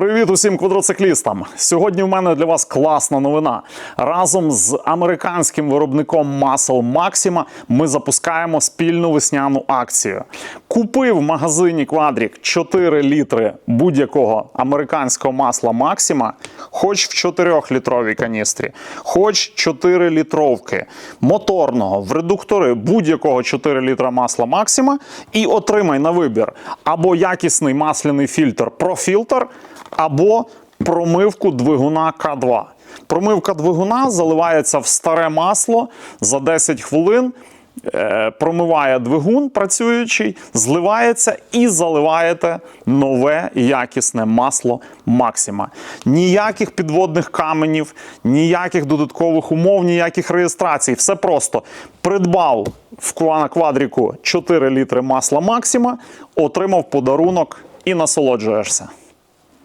Привіт усім квадроциклістам! Сьогодні в мене для вас класна новина. Разом з американським виробником масел Максима ми запускаємо спільну весняну акцію. Купив в магазині Quadric 4 літри будь-якого американського масла Maxima, хоч в 4-літровій каністрі, хоч 4 літровки моторного в редуктори будь-якого 4 літра масла Maxima і отримай на вибір або якісний масляний фільтр ProFilter, або промивку двигуна К2. Промивка двигуна заливається в старе масло за 10 хвилин. Е, Промиває двигун працюючий, зливається і заливаєте нове якісне масло Максима. Ніяких підводних каменів, ніяких додаткових умов, ніяких реєстрацій. Все просто придбав в квадріку 4 літри масла Максима, отримав подарунок і насолоджуєшся.